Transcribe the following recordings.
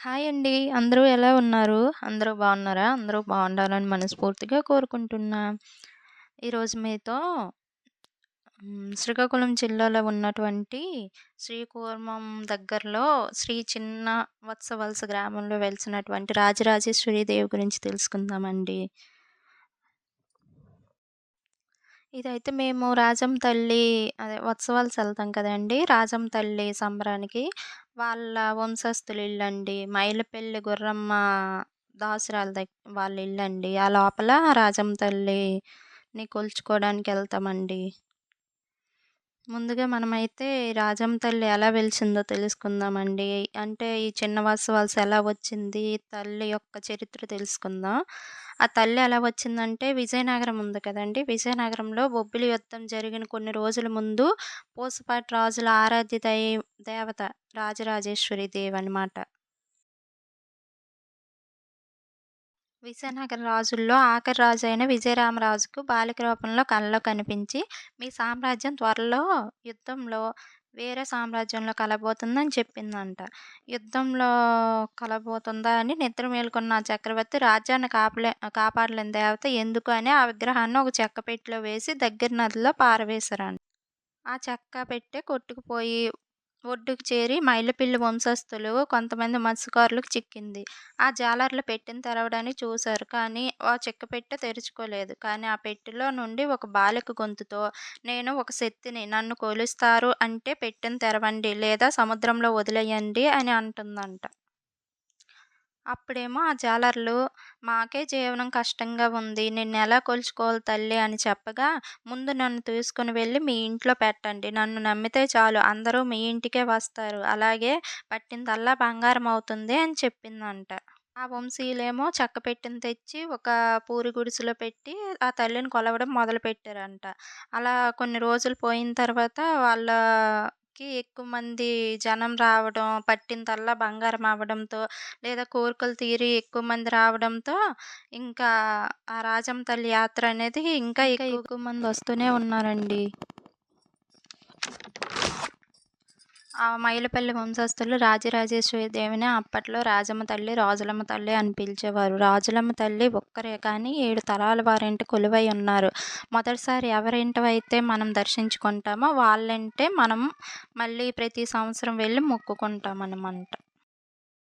Hi అండి. అందరూ ఎలా ఉన్నారు? అందరూ బాగున్నారా? అందరూ బాగుండాలని మనస్ఫూర్తిగా కోరుకుంటున్నా. ఈరోజు మీతో శ్రీకాకుళం జిల్లాలో ఉన్నటువంటి శ్రీకూర్మం దగ్గరలో శ్రీ చిన్న వత్సవలస గ్రామంలో వెలిసినటువంటి రాజరాజేశ్వరి దేవి గురించి తెలుసుకుందామండి. ఇదైతే మేము రాజం తల్లి అదే వత్సవలస వెళ్తాం కదండీ! రాజం తల్లి సంబరానికి వాళ్ళ వంశస్థుల ఇల్లండి. మైలపెల్లి గుర్రమ్మ దాసురాల దగ్ వాళ్ళ ఇల్లండి. ఆ లోపల రాజం తల్లిని కొలుచుకోవడానికి వెళ్తామండి ముందుగా మనమైతే రాజం తల్లి ఎలా వెలిసిందో తెలుసుకుందామండి. అంటే ఈ చిన్న వాసవాల్సి ఎలా వచ్చింది? తల్లి యొక్క చరిత్ర తెలుసుకుందాం. ఆ తల్లి ఎలా వచ్చిందంటే విజయనగరం ఉంది కదండి విజయనగరంలో బొబ్బిలి యుద్ధం జరిగిన కొన్ని రోజుల ముందు పూసపాటి రాజుల ఆరాధ్య దేవత రాజరాజేశ్వరి దేవి అనమాట. విజయనగర రాజుల్లో ఆఖరి రాజు అయిన విజయరామరాజుకు బాలిక రూపంలో కళ్ళలో కనిపించి, మీ సామ్రాజ్యం త్వరలో యుద్ధంలో వేరే సామ్రాజ్యంలో కలబోతుందని చెప్పిందంట. యుద్ధంలో కలబోతుందా అని నిద్ర మేలుకున్న చక్రవర్తి రాజ్యాన్ని కాపలే కాపాడలేని దేవత ఎందుకు అని ఆ విగ్రహాన్ని ఒక చెక్క పెట్టెలో వేసి దగ్గర నదిలో పారవేశారంట. ఆ చెక్క పెట్టె కొట్టుకుపోయి ఒడ్డుకు చేరి మైలపిల్లి వంశస్థులు కొంతమంది మత్స్యకారులకు చిక్కింది. ఆ జాలర్లు పెట్టెను తెరవడానికి చూశారు. కానీ ఆ చెక్క పెట్టె తెరుచుకోలేదు. కానీ ఆ పెట్టెలో నుండి ఒక బాలిక గొంతుతో నేను ఒక శక్తిని. నన్ను కొలుస్తారు అంటే పెట్టెను తెరవండి లేదా సముద్రంలో వదిలేయండి అని అంటుందంట. అప్పుడేమో ఆ జాలర్లు మాకే జీవనం కష్టంగా ఉంది. నిన్నెలా కొలుచుకోవాలి తల్లి అని చెప్పగా, ముందు నన్ను తీసుకుని వెళ్ళి మీ ఇంట్లో పెట్టండి. నన్ను నమ్మితే చాలు అందరూ మీ ఇంటికే వస్తారు. అలాగే పట్టిందల్లా బంగారం అవుతుంది అని చెప్పిందంట. ఆ వంశీయులేమో చెక్క పెట్టిన తెచ్చి ఒక పూరి గుడిసెలో పెట్టి ఆ తల్లిని కొలవడం మొదలుపెట్టారంట. అలా కొన్ని రోజులు పోయిన తర్వాత వాళ్ళ వాళ్ళకి ఎక్కువ మంది జనం రావడం, పట్టిందల్లా బంగారం అవ్వడంతో లేదా కోరికలు తీరి ఎక్కువ మంది రావడంతో ఇంకా ఆ రాజమ్మ తల్లి యాత్ర అనేది ఇంకా ఎక్కువ మంది వస్తూనే ఉన్నారండి. ఆ మైలపల్లి వంశస్థులు రాజరాజేశ్వరి దేవిని అప్పట్లో రాజమ్మ తల్లి, రాజులమ్మ తల్లి అని పిలిచేవారు. రాజులమ్మ తల్లి ఒక్కరే కానీ ఏడు తరాల వారింటి కొలువై ఉన్నారు. మొదటిసారి ఎవరింటైతే మనం దర్శించుకుంటామో వాళ్ళంటే మనం మళ్ళీ ప్రతి సంవత్సరం వెళ్ళి మొక్కుకుంటాం అనమాట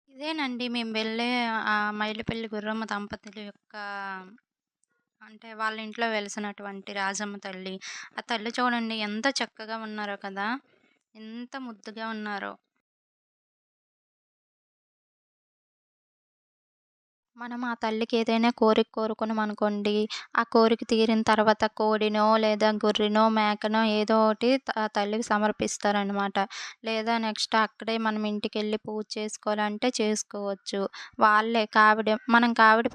ఇదేనండి మేము వెళ్ళే ఆ మైలపల్లి గుర్రమ్మ దంపతుల యొక్క అంటే వాళ్ళ ఇంట్లో వెలిసినటువంటి రాజమ్మ తల్లి. ఆ తల్లి చూడండి ఎంత చక్కగా ఉన్నారో కదా! ఎంత ముద్దుగా ఉన్నారో. మనం ఆ తల్లికి ఏదైనా కోరిక కోరుకున్నాం అనుకోండి ఆ కోరిక తీరిన తర్వాత కోడినో లేదా గొర్రెనో, మేకనో ఏదో ఒకటి ఆ తల్లికి సమర్పిస్తారనమాట. లేదా నెక్స్ట్ అక్కడే మనం ఇంటికెళ్ళి పూజ చేసుకోవాలంటే చేసుకోవచ్చు. వాళ్ళే కావిడి మనం కావిడి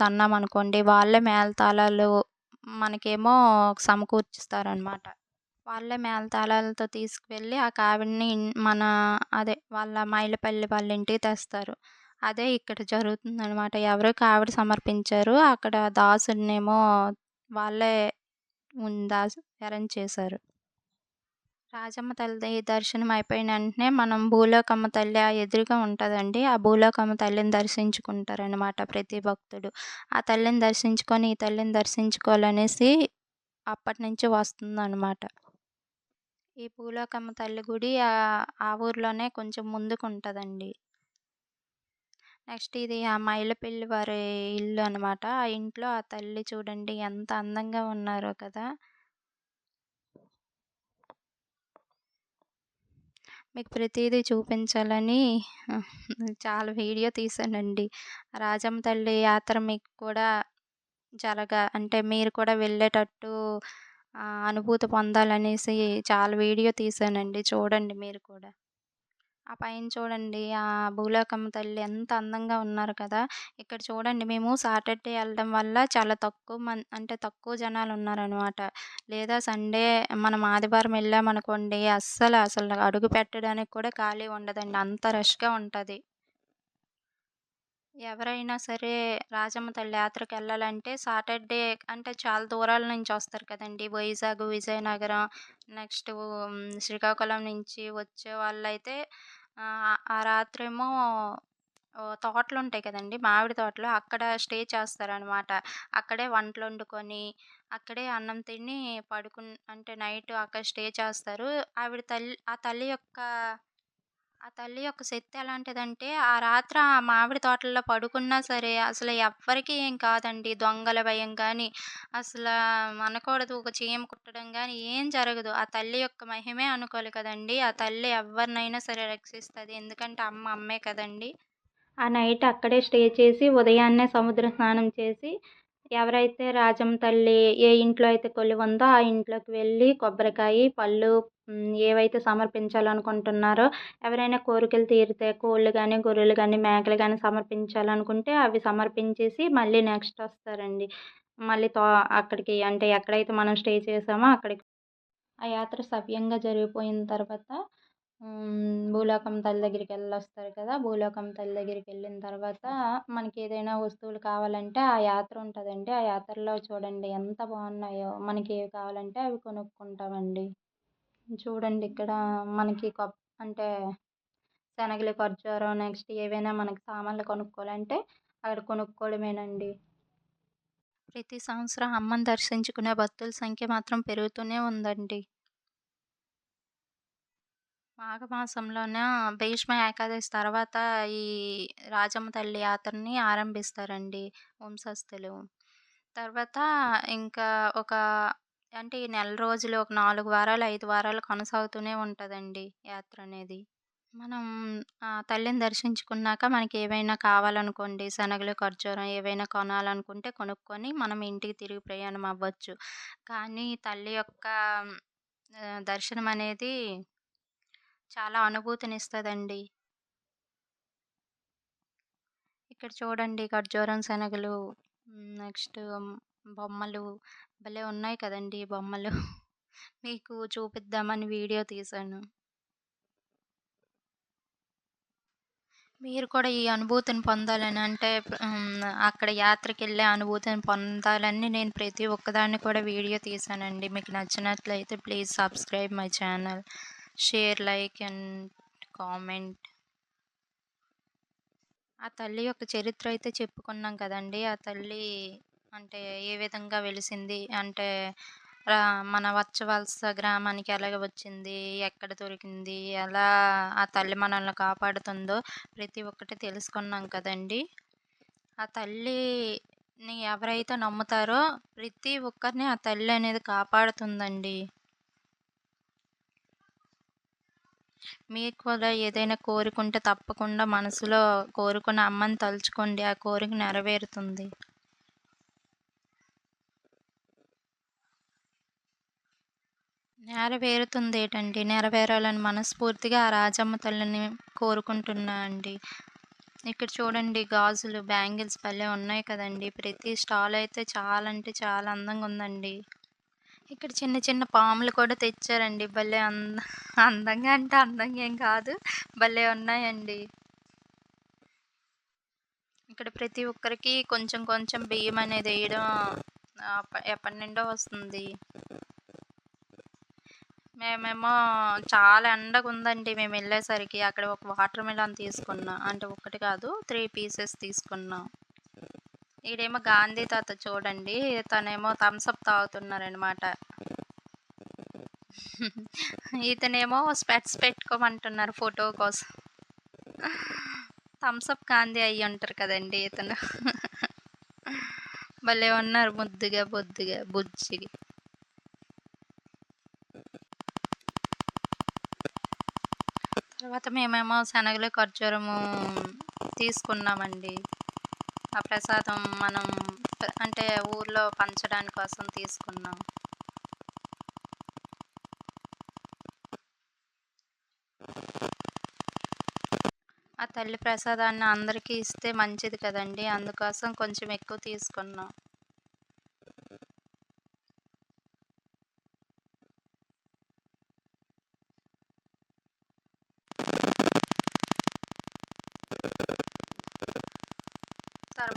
అన్నాం అనుకోండి వాళ్ళే మేళతాళాలు మనకేమో సమకూర్చిస్తారనమాట వాళ్ళే మేళతాళాలతో తీసుకువెళ్ళి ఆ కావిడిని మన అదే వాళ్ళ మైలపల్లి వాళ్ళ ఇంటికి తెస్తారు. అదే ఇక్కడ జరుగుతుందనమాట. ఎవరో కావిడి సమర్పించారు. అక్కడ దాసుడినేమో వాళ్ళే దాసు అరేంజ్ చేశారు. రాజమ్మ తల్లి దర్శనం అయిపోయిన వెంటనే మనం భూలోకమ్మ తల్లి ఆ ఎదురుగా ఉంటుందండి ఆ భూలోకమ్మ తల్లిని దర్శించుకుంటారనమాట ప్రతి భక్తుడు. ఆ తల్లిని దర్శించుకొని ఈ తల్లిని దర్శించుకోవాలనేసి అప్పటినుంచి వస్తుందనమాట. ఈ భూలోకమ్మ తల్లి గుడి ఆ ఊర్లోనే కొంచెం ముందుకు ఉంటుందండి నెక్స్ట్ ఇది ఆ మైలపెల్లి వారి ఇల్లు అనమాట. ఆ ఇంట్లో ఆ తల్లి చూడండి ఎంత అందంగా ఉన్నారో కదా! మీకు ప్రతిదీ చూపించాలని చాలా వీడియో తీశానండి. రాజమ్మ తల్లి యాత్ర మీకు కూడా జరగ అంటే మీరు కూడా వెళ్ళేటట్టు అనుభూతి పొందాలనేసి చాలా వీడియో తీశానండి. చూడండి మీరు కూడా. ఆ పైన చూడండి ఆ భూలోకమ్మ తల్లి ఎంత అందంగా ఉన్నారు కదా! ఇక్కడ చూడండి మేము సాటర్డే వెళ్ళడం వల్ల చాలా తక్కువ మం అంటే తక్కువ జనాలు ఉన్నారనమాట. లేదా సండే మనం ఆదివారం వెళ్ళామనుకోండి అస్సలు అసలు అడుగు పెట్టడానికి కూడా ఖాళీ ఉండదండి. అంత రష్‌గా ఉంటుంది ఎవరైనా సరే రాజమ్మ తల్లి యాత్రకెళ్ళాలంటే సాటర్డే అంటే చాలా దూరాల నుంచి వస్తారు కదండీ! వైజాగ్, విజయనగరం నెక్స్ట్ శ్రీకాకుళం నుంచి వచ్చే వాళ్ళైతే ఆ రాత్రేమో తోటలు ఉంటాయి కదండి మామిడి తోటలు అక్కడ స్టే చేస్తారనమాట. అక్కడే వంటలు వండుకొని అక్కడే అన్నం తిని పడుకు అంటే నైట్ అక్కడ స్టే చేస్తారు. ఆవిడ తల్లి ఆ తల్లి యొక్క ఆ తల్లి యొక్క శక్తి ఎలాంటిదంటే, ఆ రాత్ర ఆ మామిడి తోటల్లో పడుకున్నా సరే, అసలు ఎవ్వరికీ ఏం కాదండి. దొంగల భయం కానీ అసలు అనకూడదు ఒక చీమ కుట్టడం కానీ ఏం జరగదు. ఆ తల్లి యొక్క మహిమే అనుకోవాలి కదండీ! ఆ తల్లి ఎవరినైనా సరే రక్షిస్తుంది ఎందుకంటే అమ్మ అమ్మే కదండీ! ఆ నైట్ అక్కడే స్టే చేసి, ఉదయాన్నే సముద్ర స్నానం చేసి, ఎవరైతే రాజమ్మ తల్లి ఏ ఇంట్లో అయితే కొలువుందో ఆ ఇంట్లోకి వెళ్ళి కొబ్బరికాయ పళ్ళు ఏవైతే సమర్పించాలనుకుంటున్నారో, ఎవరైనా కోరికలు తీరితే కోళ్ళు కానీ గొర్రెలు కానీ మేకలు కానీ సమర్పించాలనుకుంటే అవి సమర్పించేసి మళ్ళీ నెక్స్ట్ వస్తారండి. మళ్ళీ తో అక్కడికి అంటే ఎక్కడైతే మనం స్టే చేసామో అక్కడికి ఆ యాత్ర సవ్యంగా జరిగిపోయిన తర్వాత భూలోకం తల్లి దగ్గరికి వెళ్ళొస్తారు కదా! భూలోకం తల్లి దగ్గరికి వెళ్ళిన తర్వాత మనకి ఏదైనా వస్తువులు కావాలంటే ఆ యాత్ర ఉంటుందండి ఆ యాత్రలో చూడండి ఎంత బాగున్నాయో మనకి ఏవి కావాలంటే అవి కొనుక్కుంటామండి. చూడండి ఇక్కడ మనకి కొప్ అంటే శనగలు, ఖర్జూరం నెక్స్ట్ ఏవైనా మనకి సామాన్లు కొనుక్కోవాలంటే అక్కడ కొనుక్కోవడమేనండి. ప్రతి సంవత్సరం అమ్మని దర్శించుకునే భక్తుల సంఖ్య మాత్రం పెరుగుతూనే ఉందండి. మాఘమాసంలోన భీష్మ ఏకాదశి తర్వాత ఈ రాజమ్మ తల్లి యాత్రని ఆరంభిస్తారండి వంశస్థులు. తర్వాత ఇంకా ఒక అంటే ఈ నెల రోజులు ఒక నాలుగు వారాలు, ఐదు వారాలు కొనసాగుతూనే ఉంటుందండి యాత్ర అనేది. మనం ఆ తల్లిని దర్శించుకున్నాక మనకి ఏవైనా కావాలనుకోండి శనగలు, ఖర్జూరం ఏవైనా కొనాలనుకుంటే కొనుక్కొని మనం ఇంటికి తిరిగి ప్రయాణం అవ్వచ్చు. కానీ తల్లి యొక్క దర్శనం అనేది చాలా అనుభూతినిస్తుందండి ఇక్కడ చూడండి ఖర్జూరం, శనగలు నెక్స్ట్ బొమ్మలు భలే ఉన్నాయి కదండి బొమ్మలు. మీకు చూపిద్దామని వీడియో తీశాను. మీరు కూడా ఈ అనుభూతిని పొందాలని అంటే అక్కడ యాత్రకి వెళ్ళే అనుభూతిని పొందాలని నేను ప్రతి ఒక్కదాన్ని కూడా వీడియో తీశానండి. మీకు నచ్చినట్లయితే please subscribe my channel. Share, like and comment. ఆ తల్లి యొక్క చరిత్ర అయితే చెప్పుకున్నాం కదండి ఆ తల్లి అంటే ఏ విధంగా వెలిసింది అంటే మన వచ్చవలస గ్రామానికి ఎలాగ వచ్చింది? ఎక్కడ దొరికింది? ఎలా ఆ తల్లి మనల్ని కాపాడుతుందో ప్రతి ఒక్కటి తెలుసుకున్నాం కదండి ఆ తల్లిని ఎవరైతే నమ్ముతారో ప్రతి ఒక్కరిని ఆ తల్లి అనేది కాపాడుతుందండి. మీకు కూడా ఏదైనా కోరుకుంటే తప్పకుండా మనసులో కోరుకున్న అమ్మని తలుచుకోండి. ఆ కోరిక నెరవేరుతుంది. నెరవేరుతుంది ఏంటండి నెరవేరాలని మనస్ఫూర్తిగా ఆ రాజమ్మ తల్లిని కోరుకుంటున్నా అండి. ఇక్కడ చూడండి గాజులు, బ్యాంగిల్స్ భలే ఉన్నాయి కదండి ప్రతి స్టాల్ అయితే చాలా అంటే చాలా అందంగా ఉందండి. ఇక్కడ చిన్న చిన్న పాములు కూడా తెచ్చారండి. భలే అంద అందంగా అంటే అందంగా ఏం కాదు. భలే ఉన్నాయండి. ఇక్కడ ప్రతి ఒక్కరికి కొంచెం కొంచెం బియ్యం అనేది వేయడం ఎప్పటి నుండో వస్తుంది. మేమేమో చాలా ఎండగుందండి మేమెళ్ళేసరికి. అక్కడ ఒక వాటర్ మిలన్ తీసుకున్నాం అంటే ఒకటి కాదు త్రీ పీసెస్ తీసుకున్నాం. ఈడేమో గాంధీ తాత చూడండి. తనేమో థమ్స్అప్ తాగుతున్నారనమాట. ఇతనేమో స్పెట్స్ పెట్టుకోమంటున్నారు ఫోటో కోసం. థమ్స్ అప్ గాంధీ అయ్యుంటారు కదండి ఇతను. భలే ఉన్నారు ముద్దుగా, బొద్దుగా, బుజ్జి తర్వాత మేమేమో శనగలు, ఖర్జూరము తీసుకున్నామండి. ఆ ప్రసాదం మనం అంటే ఊర్లో పంచడాని కోసం తీసుకున్నాం. ఆ తల్లి ప్రసాదాన్ని అందరికీ ఇస్తే మంచిది కదండీ! అందుకోసం కొంచెం ఎక్కువ తీసుకున్నాం.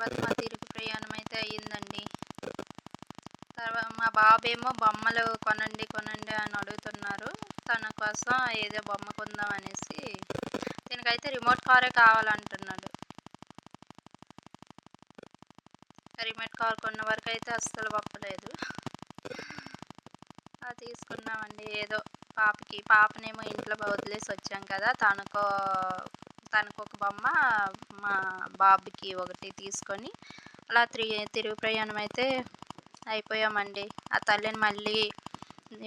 తర్వాత మా ప్రయాణం అయితే అయ్యిందండి. తర్వాత మా బాబేమో బొమ్మలు కొనండి కొనండి అని అడుగుతున్నారు. తన కోసం ఏదో బొమ్మ కొందాం అనేసి దీనికైతే రిమోట్ కారే కావాలంటున్నాడు. రిమోట్ కార్ కొన్న వరకు అయితే అస్సలు పప్పలేదు అది తీసుకున్నామండి. ఏదో పాపకి పాపనేమో ఇంట్లో వదిలేసి వచ్చాం కదా తనకో తనకు ఒక బొమ్మ మా బాబుకి ఒకటి తీసుకొని అలా త్రి తిరుగు ప్రయాణం అయితే అయిపోయామండి. ఆ తల్లిని మళ్ళీ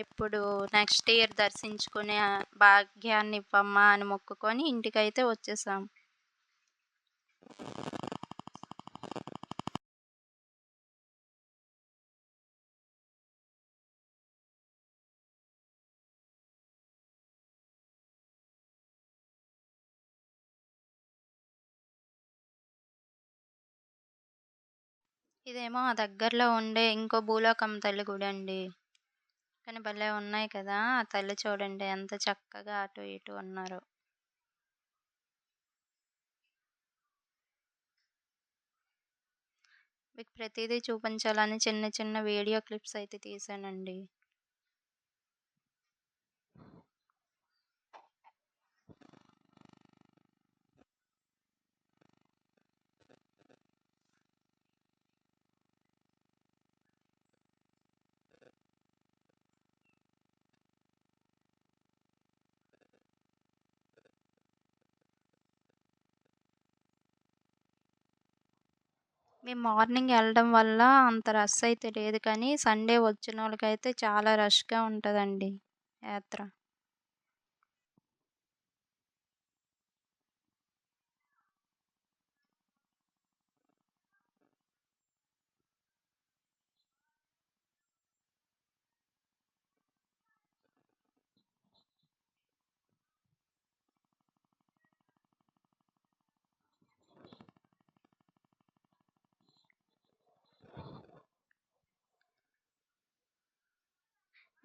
ఇప్పుడు నెక్స్ట్ ఇయర్ దర్శించుకునే భాగ్యాన్ని ఇవ్వమ్మా అని మొక్కుకొని ఇంటికైతే వచ్చేసాం. ఇదేమో ఆ దగ్గరలో ఉండే ఇంకో భూలోకం తల్లి గుడి అండి. కానీ భలే ఉన్నాయి కదా ఆ తల్లి చూడండి ఎంత చక్కగా అటు ఇటు ఉన్నారు. మీకు ప్రతిదీ చూపించాలని చిన్న చిన్న వీడియో క్లిప్స్ అయితే తీసానండి. మేము మార్నింగ్ వెళ్ళడం వల్ల అంత రష్ అయితే లేదు కానీ సండే వచ్చిన వాళ్ళకైతే చాలా రష్గా ఉంటుందండి యాత్ర.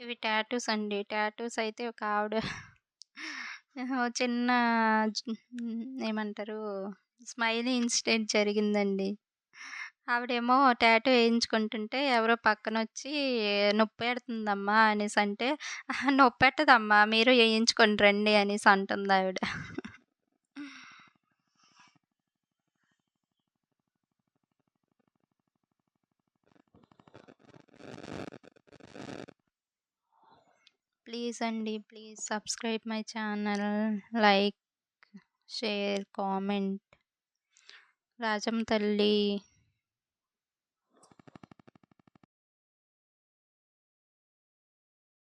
ఇవి టాటూస్ అండి. టాటూస్ అయితే ఒక ఆవిడ చిన్న ఏమంటారు? స్మైలీ ఇన్సిడెంట్ జరిగిందండి. ఆవిడేమో టాటూ వేయించుకుంటుంటే ఎవరో పక్కన వచ్చి నొప్పి పెడుతుందమ్మా అనేసి అంటే నొప్పి పెట్టదమ్మా మీరు వేయించుకొని రండి అనేసి అంటుంది ఆవిడ. ప్లీజ్ అండి please subscribe my channel. Like share comment. Rajam తల్లి.